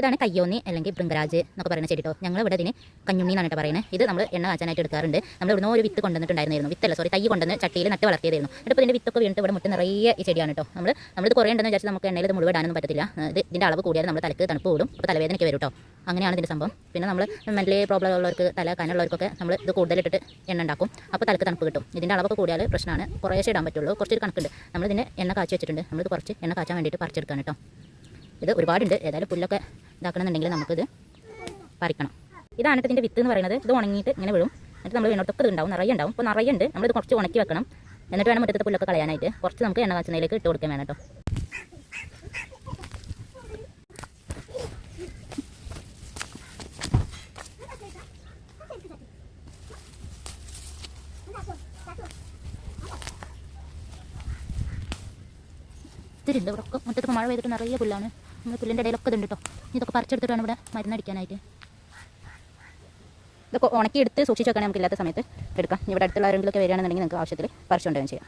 ഇതാണ് കയ്യോന്നി അല്ലെങ്കിൽ ബൃങ്കരാജ് എന്നൊക്കെ പറയുന്ന ചെടി കേട്ടോ ഞങ്ങൾ ഇവിടെ ഇതിന് കഞ്ഞുണ്ണി എന്നാണ് കേട്ടോ പറയുന്നത്. ഇത് നമ്മൾ എണ്ണ കാച്ചാനായിട്ട് എടുക്കാറുണ്ട്. നമ്മൾ ഇവിടുന്ന് ഒരു വിത്ത് കൊണ്ടുവന്നിട്ടുണ്ടായിരുന്നു വിത്തല്ല സോറി തൈ കൊണ്ടുവന്ന് ചട്ടിയിൽ നട്ട് വളർത്തിയതായിരുന്നു. എന്നിട്ട് ഇതിന്റെ വിത്തൊക്കെ വീണിട്ട് ഇവിടെ മുട്ട് നിറയെ ഈ ചെടിയാണ് കേട്ടോ. നമ്മൾ നമ്മളിത് കുറേ ഉണ്ടെന്ന് വിചാരിച്ച് നമുക്ക് എണ്ണയിൽ മുഴുവൻ ഇടാനൊന്നും പറ്റത്തില്ല. ഇത് ഇതിന്റെ അളവ് കൂടിയാൽ നമ്മൾ തലക്ക് തണുപ്പ് കൂടും. അപ്പോൾ തലവേദനയ്ക്ക് വരും കേട്ടോ. അങ്ങനെയാണ് ഇതിന്റെ സംഭവം. പിന്നെ നമ്മൾ മെന്റലി പ്രോബ്ലം ഉള്ളവർക്ക് തല കനുള്ളവർക്കൊക്കെ നമ്മൾ ഇത് കൂടുതലിട്ടിട്ട് എണ്ണ ഉണ്ടാക്കും. അപ്പോൾ തലക്ക് തണുപ്പ് കിട്ടും. ഇതിന്റെ അളവൊക്കെ കൂടിയാൽ പ്രശ്നമാണ്. കുറേശ്ശേ ഇടാൻ പറ്റുള്ളൂ. കുറച്ചൊരു കണക്കുണ്ട്. നമ്മളിതിന് എണ്ണ കാച്ചി വെച്ചിട്ടുണ്ട്. നമ്മളിത് കുറച്ച് എണ്ണ കാച്ചാൻ വേണ്ടിയിട്ട് പറിച്ചെടുക്കാൻ കേട്ടോ. ഇത് ഒരുപാടുണ്ട്. ഏതായാലും പുല്ലൊക്കെ ഇതാക്കണമെന്നുണ്ടെങ്കിൽ നമുക്കിത് പറിക്കണം. ഇതാണ് ഇതിന്റെ വിത്ത് എന്ന് പറയുന്നത്. ഇത് ഉണങ്ങിയിട്ട് ഇങ്ങനെ വിടും. എന്നിട്ട് നമ്മൾ വീണോട്ടൊക്കെ ഉണ്ടാവും. നിറയെ ഉണ്ടാവും. ഇപ്പോൾ നിറയെ ഉണ്ട്. നമ്മളിത് കുറച്ച് ഉണക്കി വെക്കണം. എന്നിട്ട് വേണം മുറ്റത്തെ പുല്ലൊക്കെ കളയാനായിട്ട്. കുറച്ച് നമുക്ക് എണ്ണ കാച്ചുന്നതിലേക്ക് ഇട്ട് കൊടുക്കാൻ വേണം കേട്ടോ. ഇതിരുണ്ട് ഇവിടെ ഒക്കെ മുറ്റത്ത് മഴ പെയ്തിട്ട് നിറയെ പുല്ലാണ്. നമ്മൾ പുല്ലിന്റെ ഇടയിലൊക്കെ ഇതുണ്ട് കേട്ടോ ഇതൊക്കെ പറിച്ചെടുത്തിട്ടാണ് ഇവിടെ മരുന്നടിക്കാനായിട്ട്. ഇതൊക്കെ ഉണക്കി എടുത്ത് സൂക്ഷിച്ച് വെക്കണേ നമുക്ക് ഇല്ലാത്ത സമയത്ത് എടുക്കാം. ഇവിടെ അടുത്തുള്ള ആരെങ്കിലുമൊക്കെ വരികയാണെന്നുണ്ടെങ്കിൽ നിങ്ങൾക്ക് ആവശ്യത്തിൽ പറിച്ചുകൊണ്ടുവരും ചെയ്യാം.